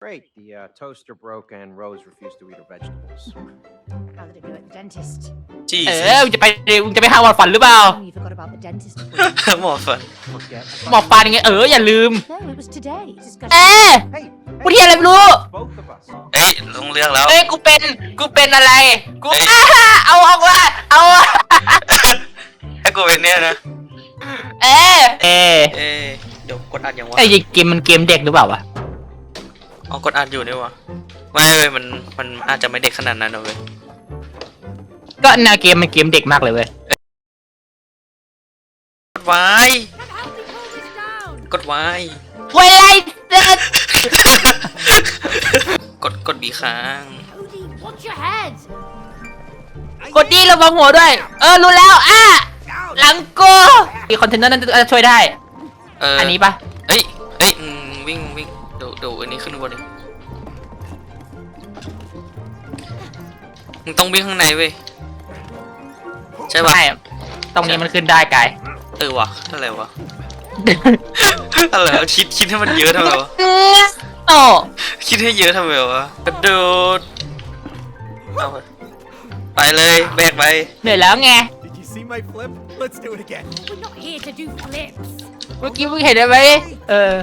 Great. The uh, toaster broke and Rose refused to eat her vegetables. How did it go at the dentist? จี้เออมึงจะไปมึงจะไปหาหมอฟันหรือเปล่า Oh, you forgot about the dentist. appointment. หมอฟัน Forget. หมอฟันยังไงเอออย่าลืม no, it was today. Discussed เอ๊ะ Hey, กูเทียอะไรไม่รู้ both of us. เอ้ยลงเรื่องแล้ว เอ้ยกูเป็นกูเป็นอะไร กูเอ้ยอ่าเอาออกมาเอาอะให้กูเป็นเนี่ยนะ เอ๊ะเอ๊ะเอ้ยเดี๋ยวกดอัดยังวะไอ้ยเกมมันเกมเด็กหรือเปล่าวะ อ๋อกดอัดอยู่นี่วะไม่เว้ยมันมันอาจจะไม่เด็กขนาดนั้นนะเว้ยก็แนวเกมมันเกมเด็กมากเลยเว้ยกดไว้ กดไว้ เวลาเด็ดกดกดบีค้าง Cody, watch your head. กดดีระวังหัวด้วย เออรู้แล้วอะหลังกูมีคอนเทนเนอร์นั้นจะช่วยได้ เอออัอันนี้ปะเอ้ยเอ้ยอืมวิ่งวิ่ง เดี๋ยวเดี๋ยวอันนี้ขึ้นบนดิมึงต้องวิ่งข้างในเว้ยใช่ปะไม่ตรงนี้มันขึ้นได้กายเออวะอะไรวะ อะไรวะคิดคิดให้มันเยอะทำไมวะโอ้คิดให้เยอะทำไมวะกระโดดเอาไปเลยแบกไปเหนื่อยแล้วไง Did you see my flip? Let's do it again. We're not here to do flips. เมื่อกี้มึงเห็นไหมเออเออ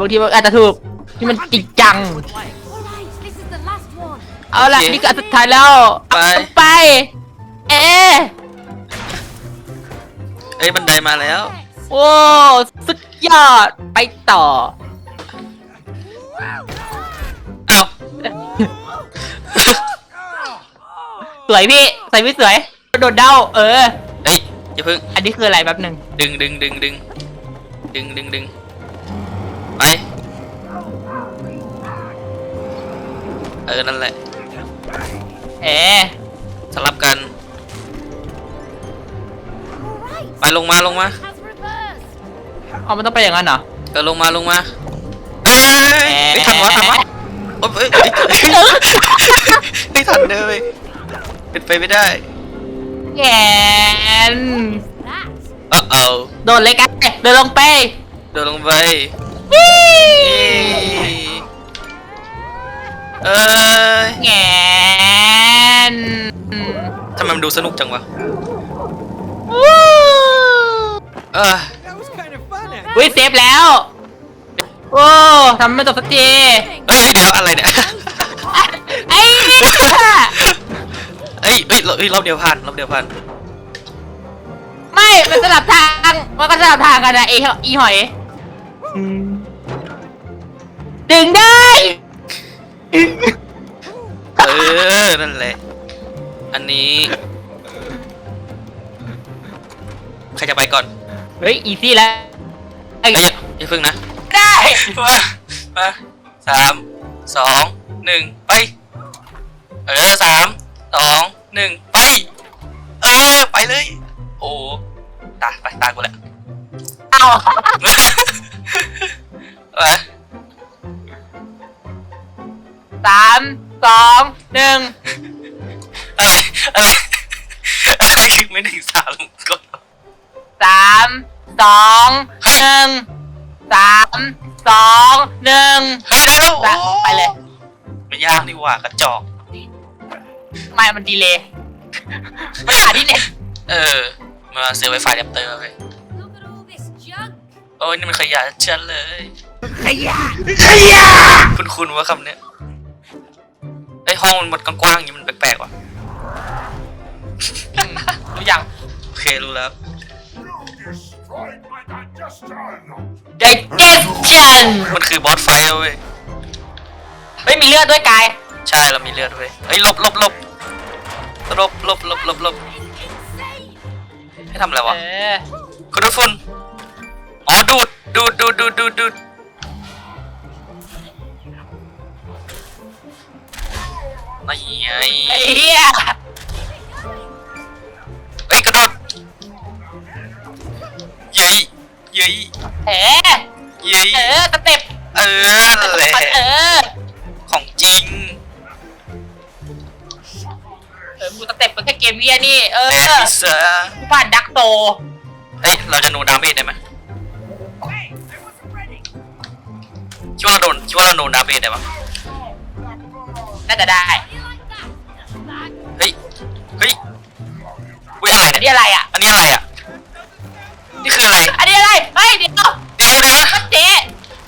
บางทีมันอาจจะถูกนี่มันจริงจัง All right, this is the last one. เอาล่ะโอเคนี่ก็อันสุดท้ายแล้วไป เอาไป เอ๊ะเอ้ยบันไดมาแล้วโอ้สุดยอดไปต่อ เอ้าสวยพี่ใส่พี่สวยโดดเด้า เออ เอ้ยอย่าเพิ่งอันนี้คืออะไรแป๊บหนึ่งดึงดึงดึงดึงดึงดึงดึง เออ นั่นแหละเอ๊ะสลับกัน All right. ไปลงมาลงมา Has reversed. เอามันต้องไปอย่างนั้นเหรอเออลงมาลงมาเอ้ยเอ้ยเอ้ยเอ้ยทันวะทันวะโอ้ยเอ้ยเอ้ยเอ้ยไม่ทันเลยเป็นไปไม่ได้แงน That. เออเอาโดดเลยกันเดินลงไปโดนลงไปวิ เอ้ยเอ้ยแงนทำไมมันดูสนุกจังวะวู้เออ That was kind of fun, actually. วิเซฟแล้วโอ้ทำไม่จบสักทีเอ้ยเดี๋ยวอะไรเนี่ยไอ้เนี่ยเอ้ยเอ้ยเอ้ยรอบเดียวผ่านรอบเดียวผ่านไม่มันสลับทางมันก็สลับทางกันนะไอ้เหอีหอยดึงได้ เออ นั่นแหละ อันนี้ ใครจะไปก่อนเฮ้ย อีซี่แล้วไอ้เอ้ยอย่าอย่าเพิ่งนะ ได้มามาสามสองหนึ่งไป เออสามสองหนึ่งไป เออ ไปเลย โอ้ตาไปตากูแล้วเอา มา สามสองหนึ่งอะไร อะไร อะไรถึงไม่ถึงสามก่อนสามสองหนึ่งสามสองหนึ่งเฮ้ยได้แล้วไปโอ้ไปเลยไม่ยากนี่หว่ากระจอก ไม่มันดีเลยมันหาที่เน็ตเออ มาซื้อไวไฟแดปเตอร์ไป Look at all this junk. โอ้ยนี่มันขยะชัดเลย ขยะ ขยะ คุณคุณว่าคำเนี้ย อยห้องมันกว้างๆอย่างนี้มันแปลกๆว่ะรู้ยังโอเครู้แล้ว destroyed my digestion! digestion มันคือบอสไฟแล้วเว้ยเฮ้ยมีเลือดด้วยกาย ใช่เรามีเลือดเว้ยเฮ้ยหลบหลบหลบหลบหลบหลบหลบหลบ Insane. ให้ทำอะไรเอวะอกดดูดฝุ่นอ๋อดูดดูดดูดดูดดูดดูด ไงไอ้เหี้ยเฮ้ยกระโดดเย้ยเย้ยเออเย้ยเออสเต็ปเออนั่นแหละเออของจริงเออกูสเต็ปมันแค่เกมเวียนี่เออแม่พิซซ่ากูผ่านดักโตเฮ้ยเราจะโนดาเมจได้ไหมคิดว่าเราโดนคิดว่าเราโดนดาเมจได้ปะน่าจะได้ นเนี่ยนี้อะไรอะ อันนี้อะไรอะ นี่คืออะไร อันนี้อะไรเฮ้ยเดี๋ยวเดี๋ยวเดี๋ยวมันเจ๊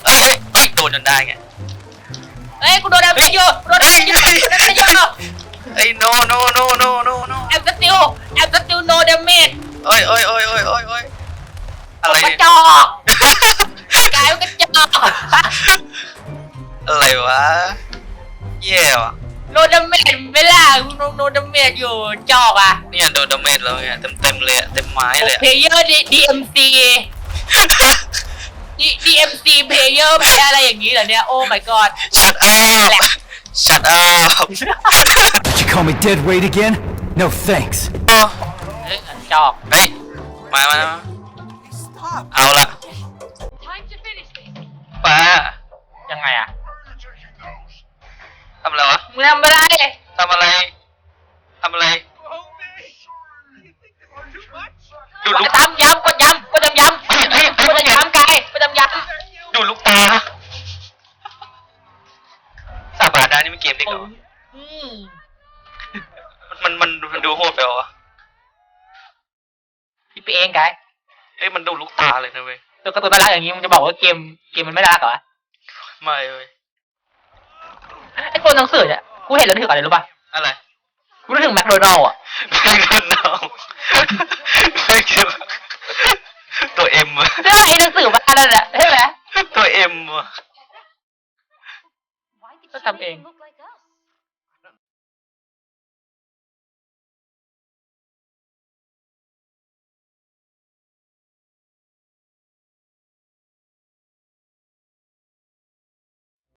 เอ้ยเอ้ยเอ้ยโดนจนได้ไงเฮ้ยกูโดนดาเมจอยู่กูโดนดาเมจอยู่กูโดนดาเมจอยู่เอ้ย no no no no no no แอมสติลแอมสติลโนดาเมจเอ้ยเอ้ยเอ้ยเอ้ยเอ้ยเอ้ยอะไรกระเนี่ยจอกกลายเป็นกระจอกอะไรวะแย่ว่ะ โนดาเมจไม่ล่ะกูโนดาเมจอยู่จอกอะเนี่ยโดนดาเมจแล้วเนี่ยเต็มเต็มๆเลยอะเต็มไม้เลยอะเพลเยอร์ดีเอ็มซีดีเอ็มซีเพลเยอร์แพ้อะไรอย่างนี้เหรอเนี่ย โอ้ my god shut up shut up Did you call me dead weight again? No thanks. โอ้เฮ้ยจอก เฮ้ย มามามา ดูดลูกตามย้ำกดย้ำกดย้ำย้ำกดย้ำไกลกดย้ำย้ำดูดลูกตาสาบานได้นี่มันเกมเด็กเหรออืมมันมันมันดูโหดไปเหรอวะพี่ไปเองไกด์เอ้ยมันดูดลูกตาเลยนะเว้ยตัวการ์ตูนน่ารักอย่างนี้มึงจะบอกว่าเกมเกมมันไม่น่ารักเหรอไม่เว้ยไอ้ตัวหนังสือเนี่ยกูเห็นแล้วนึกถึงอะไรรู้ป่ะอะไรกูนึกถึงแมคโดนัลล์อะไม่กันเนา ไม่เกี่ยวตัวเอ็มเรื่องไอ้หนังสือบ้านนั่นแหละใช่ไหมตัวเอ็ม Why did Let's she have make Ing. him look